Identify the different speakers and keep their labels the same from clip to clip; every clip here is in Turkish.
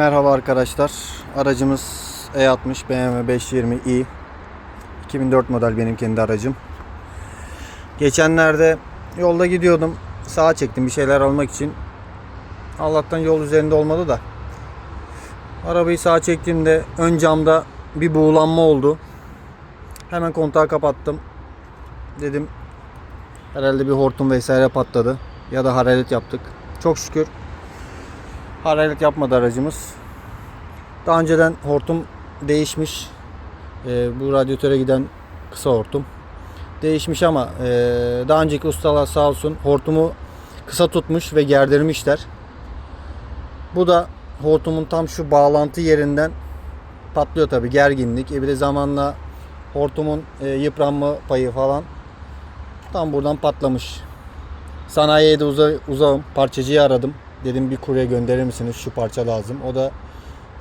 Speaker 1: Merhaba arkadaşlar. Aracımız E60 BMW 520i. 2004 model benim kendi aracım. Geçenlerde yolda gidiyordum. Sağa çektim bir şeyler almak için. Allah'tan yol üzerinde olmadı da. Arabayı sağa çektiğimde ön camda bir buğulanma oldu. Hemen kontağı kapattım. Dedim herhalde bir hortum vesaire patladı. Ya da hararet yaptık. Çok şükür hararet yapmadı aracımız. Daha önceden hortum değişmiş. Ee, bu radyatöre giden kısa hortum. Değişmiş ama ee, daha önceki ustalar sağ olsun hortumu kısa tutmuş ve gerdirmişler. Bu da hortumun tam şu bağlantı yerinden patlıyor tabi gerginlik. E bir de zamanla hortumun e, yıpranma payı falan tam buradan patlamış. Sanayiye de uza, uzağım. Parçacıyı aradım. Dedim bir kurye gönderir misiniz? Şu parça lazım. O da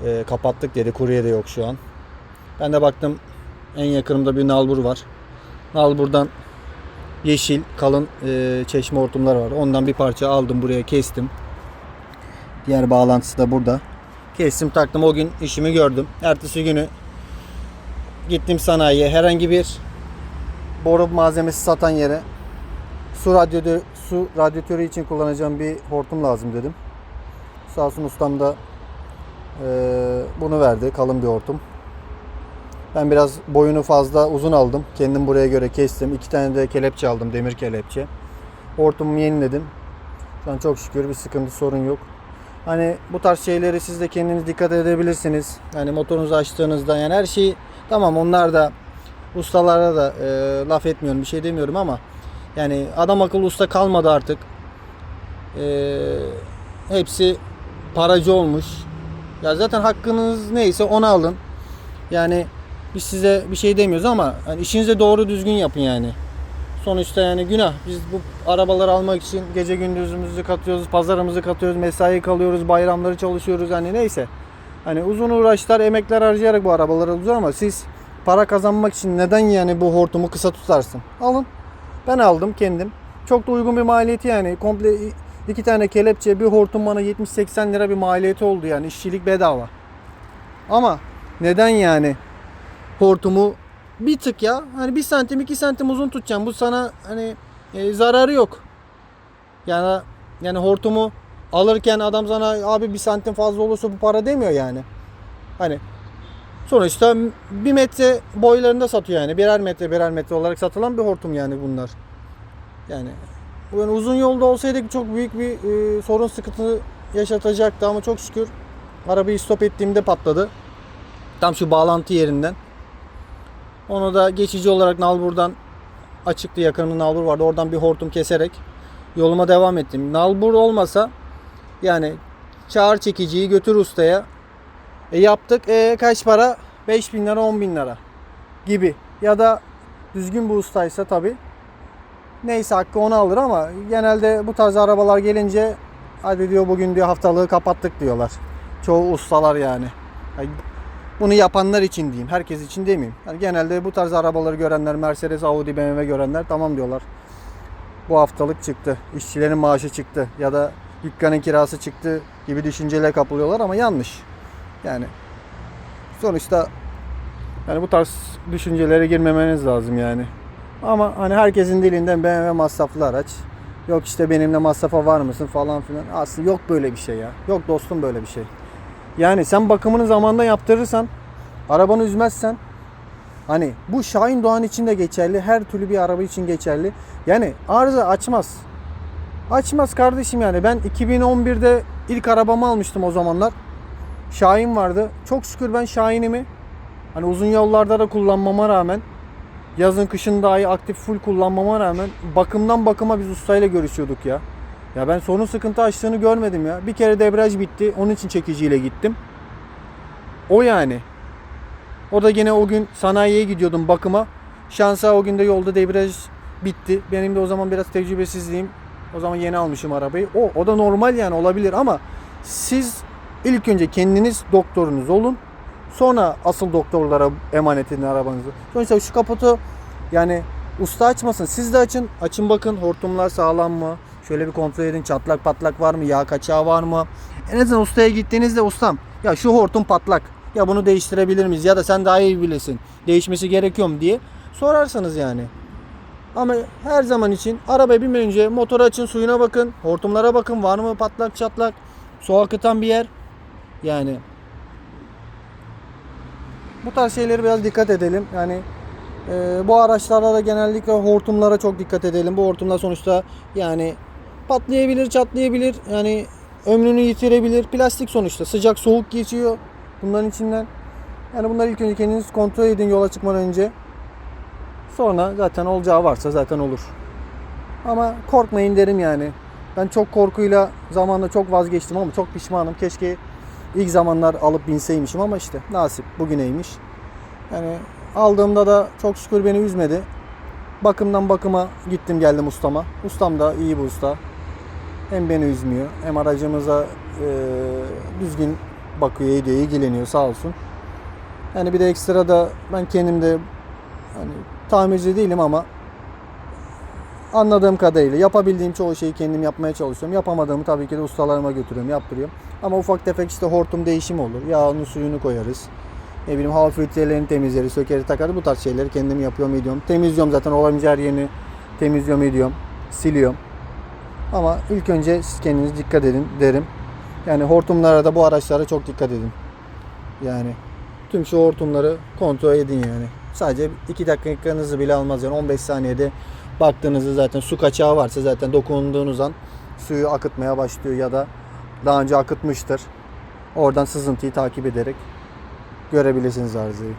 Speaker 1: e, kapattık dedi. Kurye de yok şu an. Ben de baktım en yakınımda bir nalbur var. Nalburdan yeşil kalın e, çeşme hortumlar var. Ondan bir parça aldım buraya kestim. Diğer bağlantısı da burada. Kestim taktım o gün işimi gördüm. Ertesi günü gittim sanayiye herhangi bir boru malzemesi satan yere su radyatörü, su radyatörü için kullanacağım bir hortum lazım dedim. Sağ olsun ustam da eee, bunu verdi. Kalın bir hortum. Ben biraz boyunu fazla uzun aldım. Kendim buraya göre kestim. İki tane de kelepçe aldım. Demir kelepçe. Hortumumu yeniledim. Şu an çok şükür bir sıkıntı sorun yok. Hani bu tarz şeyleri siz de kendiniz dikkat edebilirsiniz. Yani motorunuzu açtığınızda yani her şeyi tamam onlar da ustalara da eee, laf etmiyorum bir şey demiyorum ama yani adam akıllı usta kalmadı artık. Ee, hepsi paracı olmuş. Ya zaten hakkınız neyse onu alın. Yani biz size bir şey demiyoruz ama hani işinizi doğru düzgün yapın yani. Sonuçta yani günah. Biz bu arabaları almak için gece gündüzümüzü katıyoruz, pazarımızı katıyoruz, mesai kalıyoruz, bayramları çalışıyoruz hani neyse. Hani uzun uğraşlar, emekler harcayarak bu arabaları alıyoruz ama siz para kazanmak için neden yani bu hortumu kısa tutarsın? Alın. Ben aldım kendim. Çok da uygun bir maliyeti yani. Komple iki tane kelepçe, bir hortum bana 70-80 lira bir maliyeti oldu yani. İşçilik bedava. Ama neden yani hortumu bir tık ya hani bir santim iki santim uzun tutacağım. Bu sana hani e, zararı yok. Yani yani hortumu alırken adam sana abi bir santim fazla olursa bu para demiyor yani. Hani Sonuçta bir metre boylarında satıyor yani. Birer metre birer metre olarak satılan bir hortum yani bunlar. Yani yani uzun yolda olsaydık çok büyük bir e, sorun sıkıntı yaşatacaktı ama çok şükür arabayı stop ettiğimde patladı. Tam şu bağlantı yerinden. Onu da geçici olarak nalburdan açıktı yakınımda nalbur vardı. Oradan bir hortum keserek yoluma devam ettim. Nalbur olmasa yani çağır çekiciyi götür ustaya e yaptık. E kaç para? 5 bin lira 10 bin lira gibi. Ya da düzgün bir ustaysa tabi. Neyse hakkı onu alır ama genelde bu tarz arabalar gelince hadi diyor bugün diyor haftalığı kapattık diyorlar. Çoğu ustalar yani. Bunu yapanlar için diyeyim. Herkes için demeyeyim. Yani genelde bu tarz arabaları görenler Mercedes, Audi, BMW görenler tamam diyorlar. Bu haftalık çıktı. İşçilerin maaşı çıktı. Ya da dükkanın kirası çıktı gibi düşüncelere kapılıyorlar ama yanlış. Yani sonuçta yani bu tarz düşüncelere girmemeniz lazım yani. Ama hani herkesin dilinden BMW masraflı araç. Yok işte benimle masrafa var mısın falan filan. Aslında yok böyle bir şey ya. Yok dostum böyle bir şey. Yani sen bakımını zamanda yaptırırsan, arabanı üzmezsen hani bu Şahin Doğan için de geçerli. Her türlü bir araba için geçerli. Yani arıza açmaz. Açmaz kardeşim yani. Ben 2011'de ilk arabamı almıştım o zamanlar. Şahin vardı. Çok şükür ben Şahin'imi hani uzun yollarda da kullanmama rağmen yazın kışın dahi aktif full kullanmama rağmen bakımdan bakıma biz ustayla görüşüyorduk ya. Ya ben sorun sıkıntı açtığını görmedim ya. Bir kere debriyaj bitti. Onun için çekiciyle gittim. O yani. O da gene o gün sanayiye gidiyordum bakıma. Şansa o gün de yolda debriyaj bitti. Benim de o zaman biraz tecrübesizliğim. O zaman yeni almışım arabayı. O, o da normal yani olabilir ama siz İlk önce kendiniz doktorunuz olun. Sonra asıl doktorlara emanet edin arabanızı. Sonuçta şu kaputu yani usta açmasın. Siz de açın. Açın bakın hortumlar sağlam mı? Şöyle bir kontrol edin çatlak patlak var mı? Yağ kaçağı var mı? En azından ustaya gittiğinizde ustam ya şu hortum patlak. Ya bunu değiştirebilir miyiz? Ya da sen daha iyi bilirsin. Değişmesi gerekiyor mu diye sorarsanız yani. Ama her zaman için arabaya binmeden önce motoru açın, suyuna bakın, hortumlara bakın. Var mı patlak çatlak, su akıtan bir yer? Yani bu tarz şeylere biraz dikkat edelim. Yani e, bu araçlarda da genellikle hortumlara çok dikkat edelim. Bu hortumlar sonuçta yani patlayabilir, çatlayabilir. Yani ömrünü yitirebilir. Plastik sonuçta. Sıcak, soğuk geçiyor bunların içinden. Yani bunları ilk önce kendiniz kontrol edin yola çıkmadan önce. Sonra zaten olacağı varsa zaten olur. Ama korkmayın derim yani. Ben çok korkuyla zamanla çok vazgeçtim ama çok pişmanım. Keşke ilk zamanlar alıp binseymişim ama işte nasip bugüneymiş. Yani aldığımda da çok şükür beni üzmedi. Bakımdan bakıma gittim geldim ustama. Ustam da iyi bir usta. Hem beni üzmüyor hem aracımıza e, düzgün bakıyor, ediyor, ilgileniyor sağ olsun. Yani bir de ekstra da ben kendim de hani tamirci değilim ama anladığım kadarıyla yapabildiğim çoğu şeyi kendim yapmaya çalışıyorum. Yapamadığımı tabii ki de ustalarıma götürüyorum, yaptırıyorum. Ama ufak tefek işte hortum değişimi olur. Yağını suyunu koyarız. Ne bileyim hava filtrelerini temizleriz, sökeri takarız. Bu tarz şeyleri kendim yapıyorum, ediyorum. Temizliyorum zaten olabildiğince her yerini temizliyorum, ediyorum. Siliyorum. Ama ilk önce siz kendiniz dikkat edin derim. Yani hortumlara da bu araçlara çok dikkat edin. Yani tüm şu hortumları kontrol edin yani. Sadece 2 dakikanızı bile almaz yani 15 saniyede baktığınızda zaten su kaçağı varsa zaten dokunduğunuz an suyu akıtmaya başlıyor ya da daha önce akıtmıştır. Oradan sızıntıyı takip ederek görebilirsiniz arızayı.